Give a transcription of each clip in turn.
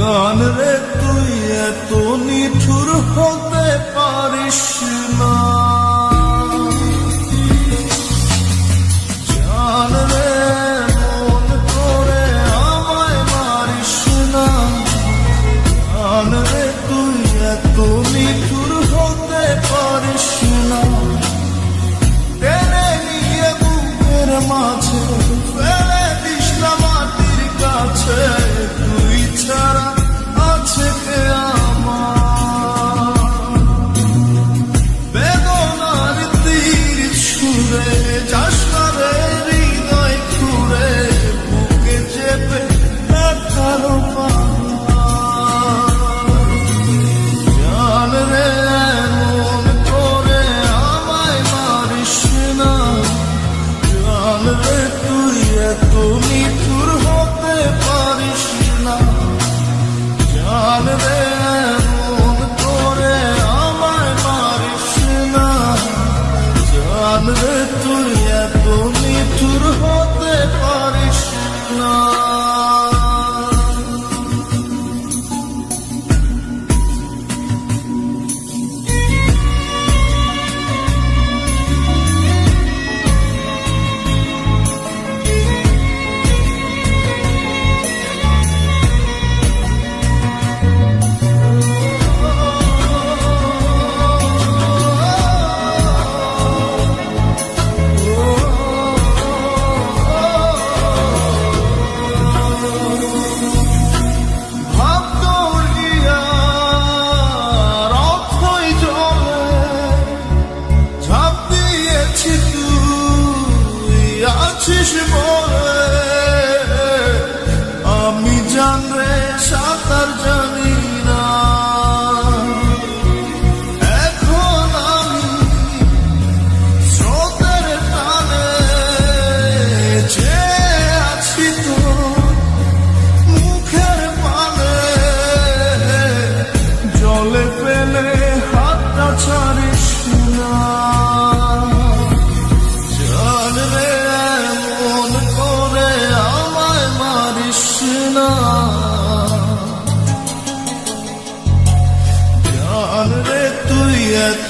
প্রাণ রে তুই এত নিঠুর হতে পারিস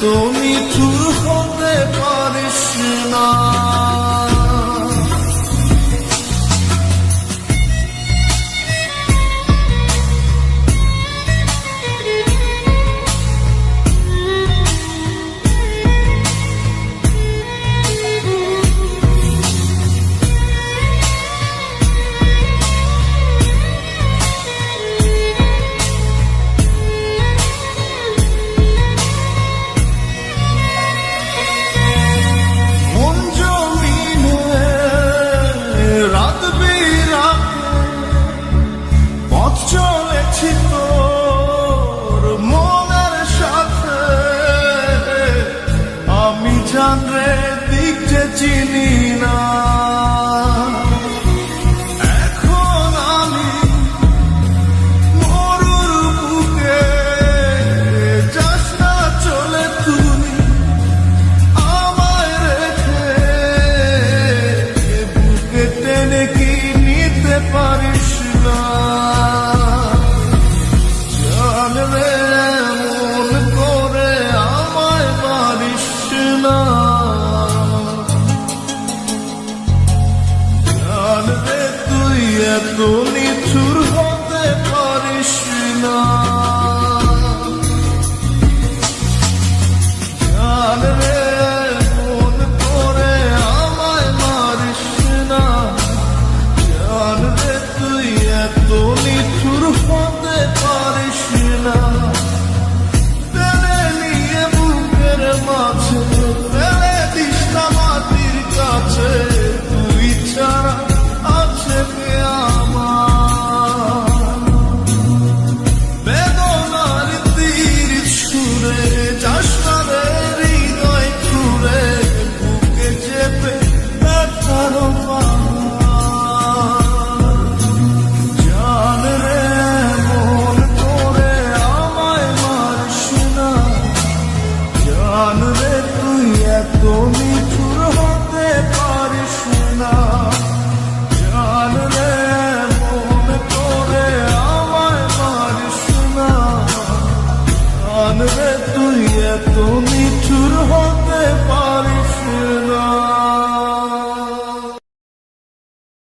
তুমি চুর হতে পারিস না। картины রে তুই এত মিঠুর হতে পারিস না। জান রে মন করে আমায় পারিস না। জান রে তুই এত মিঠুর হতে পারিস না।